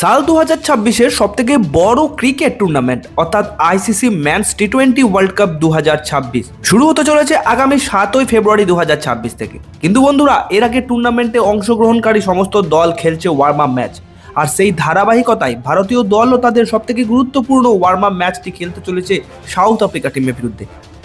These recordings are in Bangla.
সাল দু হাজার ছাব্বিশের সব থেকে বড় ক্রিকেট টুর্নামেন্ট, অর্থাৎ ICC men's T twenty world cup দু হাজার ছাব্বিশ। শুরু হতে চলেছে আগামী সাতই ফেব্রুয়ারি দু হাজার ছাব্বিশ থেকে। কিন্তু বন্ধুরা, এর আগে টুর্নামেন্টে অংশগ্রহণকারী সমস্ত দল খেলছে ওয়ার্ম আপ ম্যাচ আর সেই ধারাবাহিকতায় ভারতীয় দলও তাদের সব থেকে গুরুত্বপূর্ণ ওয়ার্ম আপ ম্যাচটি খেলতে চলেছে সাউথ আফ্রিকা টিমের বিরুদ্ধে।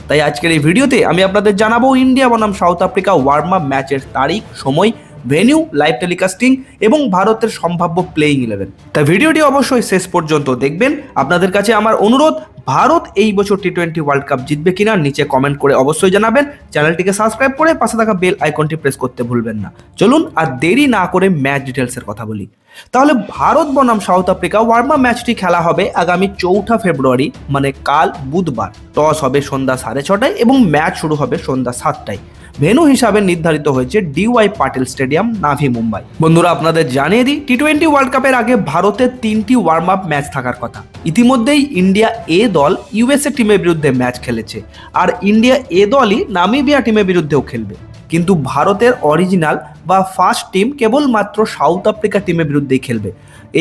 তাই আজকের এই ভিডিওতে আমি আপনাদের জানাব ইন্ডিয়া বনাম সাউথ আফ্রিকা ওয়ার্ম আপ ম্যাচের তারিখ, সময় ভেনিউ, লাইভ টেলিকাস্টিং এবং ভারতের সম্ভাব্য প্লেইং ইলেভেন তাই ভিডিওটি অবশ্যই শেষ পর্যন্ত দেখবেন। আপনাদের কাছে আমার অনুরোধ, ভারত এই বছর টি টোয়েন্টি ওয়ার্ল্ড কাপ জিতবে কিনা নিচে কমেন্ট করে অবশ্যই জানাবেন। চ্যানেলটিকে সাবস্ক্রাইব করে পাশে থাকা বেল আইকনটি প্রেস করতে ভুলবেন না। চলুন আর দেরি না করে ম্যাচ ডিটেলসের কথা বলি। তাহলে ভারত, বনাম, সাউথ আফ্রিকা ওয়ার্মা ম্যাচটি খেলা হবে আগামী চৌঠা ফেব্রুয়ারি মানে কাল বুধবার। টস হবে সন্ধ্যা সাড়ে ছটায় এবং ম্যাচ শুরু হবে সন্ধ্যা সাতটায়। ভেন্যু হিসাবে নির্ধারিত হয়েছে ডিওয়াই পাটেল স্টেডিয়াম, নাভি, মুম্বাই। বন্ধুরা, আপনাদের জানিয়ে দিই, টি টোয়েন্টি ওয়ার্ল্ড কাপের আগে ভারতের তিনটি ওয়ার্ম আপ ম্যাচ থাকার কথা। ইতিমধ্যেই ইন্ডিয়া এ দল ইউএসএ টিমের বিরুদ্ধে ম্যাচ খেলেছে। আর ইন্ডিয়া এ দলই নামিবিয়া টিমের বিরুদ্ধেও খেলবে। কিন্তু ভারতের অরিজিনাল বা ফার্স্ট টিম কেবলমাত্র সাউথ আফ্রিকা টিমের বিরুদ্ধেই খেলবে।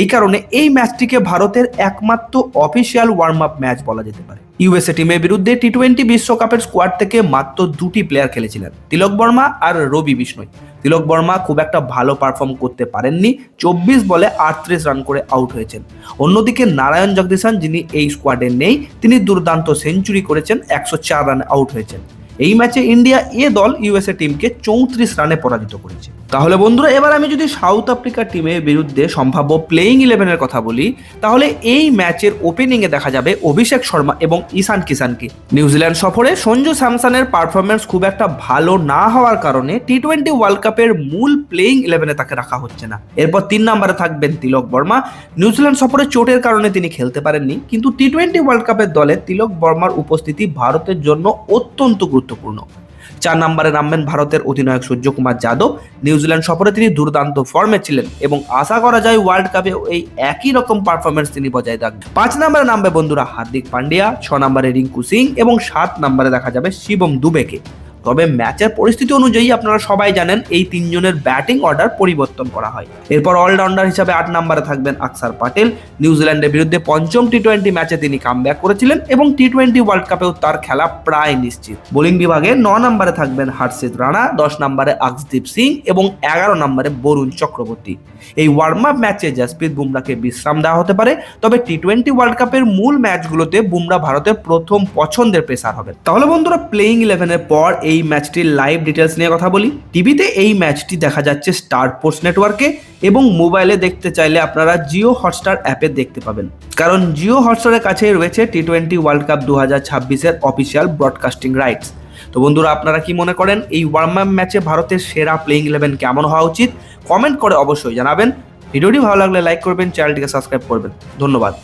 এই কারণে এই ম্যাচটিকে ভারতের একমাত্র অফিসিয়াল ওয়ার্ম আপ ম্যাচ বলা যেতে পারে। ইউএসএ টিমের বিরুদ্ধে টি টোয়েন্টি বিশ্বকাপের স্কোয়াড থেকে মাত্র দুটি প্লেয়ার খেলেছিলেন, তিলক বর্মা আর রবি বিষ্ণই। তিলক বর্মা খুব একটা ভালো পারফর্ম করতে পারেননি, চব্বিশ বলে আটত্রিশ রান করে আউট হয়েছেন। অন্যদিকে নারায়ণ জগদীশান, যিনি এই স্কোয়াডে নেই, তিনি দুর্দান্ত সেঞ্চুরি করেছেন, একশো চার রানে আউট হয়েছেন। এই ম্যাচে ইন্ডিয়া এ দল ইউএসএ টিমকে চৌত্রিশ রানে পরাজিত করেছে। তাহলে বন্ধুরা, এবার আমি যদি সাউথ আফ্রিকা টিমের বিরুদ্ধে সম্ভাব্য প্লেইং ইলেভেনের কথা বলি, তাহলে এই ম্যাচের ওপেনিংয়ে দেখা যাবে অভিষেক শর্মা এবং ঈশান কিষানকে। নিউজিল্যান্ড সফরে সঞ্জু স্যামসনের পারফরমেন্স খুব একটা ভালো না হওয়ার কারণে টি টোয়েন্টি ওয়ার্ল্ড কাপের মূল প্লেইং ইলেভেনে তাকে রাখা হচ্ছে না। এরপর তিন নম্বরে থাকবেন তিলক বর্মা। নিউজিল্যান্ড সফরে চোটের কারণে তিনি খেলতে পারেননি, কিন্তু টি টোয়েন্টি ওয়ার্ল্ড কাপের দলে তিলক বর্মার উপস্থিতি ভারতের জন্য অত্যন্ত গুরুত্বপূর্ণ। চার নম্বরে নামবেন ভারতের অধিনায়ক সূর্যকুমার যাদব। নিউজিল্যান্ড সফরে তিনি দুর্দান্ত ফর্মে ছিলেন এবং আশা করা যায় ওয়ার্ল্ড কাপে এই একই রকম পারফরমেন্স তিনি বজায় রাখবেন। পাঁচ নম্বরে নামবে বন্ধুরা হার্দিক পান্ডিয়া, ছ নম্বরে রিঙ্কু সিং এবং সাত নম্বরে দেখা যাবে শিবম দুবেকে। তবে ম্যাচের পরিস্থিতি অনুযায়ী আপনারা সবাই জানেন এই তিনজনের ব্যাটিং অর্ডার পরিবর্তন করা হয়। এরপর অলরাউন্ডার হিসাবে আট নম্বরে থাকবেন আকসার পাটেল। নিউজিল্যান্ডের বিরুদ্ধে পঞ্চম টি টোয়েন্টি ম্যাচে তিনি কামব্যাক করেছিলেন এবং টি টোয়েন্টি ওয়ার্ল্ড কাপেও তার খেলা প্রায় নিশ্চিত। বোলিং বিভাগে ন নম্বরে থাকবেন হর্ষিত রানা, দশ নম্বরে আকসদীপ সিং এবং এগারো নম্বরে বরুণ চক্রবর্তী। এই ওয়ার্ম আপ ম্যাচে জাসপ্রীত বুমরাকে বিশ্রাম দেওয়া হতে পারে, তবে টি টোয়েন্টি ওয়ার্ল্ড কাপের মূল ম্যাচগুলোতে বুমরা ভারতের প্রথম পছন্দের পেসার হবে তাহলে বন্ধুরা প্লেইং ইলেভেনের পর এই ম্যাচটির লাইভ ডিটেলস নিয়ে কথা বলি। টিভিতে এই ম্যাচটি দেখা যাচ্ছে স্টার স্পোর্টস নেটওয়ার্কে এবং মোবাইলে দেখতে চাইলে আপনারা জিও হটস্টার অ্যাপে দেখতে পাবেন। কারণ জিও হটস্টারের কাছেই রয়েছে টি টোয়েন্টি ওয়ার্ল্ড কাপ দু হাজার ছাব্বিশের অফিসিয়াল ব্রডকাস্টিং রাইটস তো বন্ধুরা, আপনারা কি মনে করেন, এই ওয়ার্ম আপ ম্যাচে ভারতের সেরা প্লেইং ইলেভেন কেমন হওয়া উচিত? কমেন্ট করে অবশ্যই জানাবেন। ভিডিওটি ভালো লাগলে লাইক করবেন চ্যানেলটিকে সাবস্ক্রাইব করবেন। ধন্যবাদ।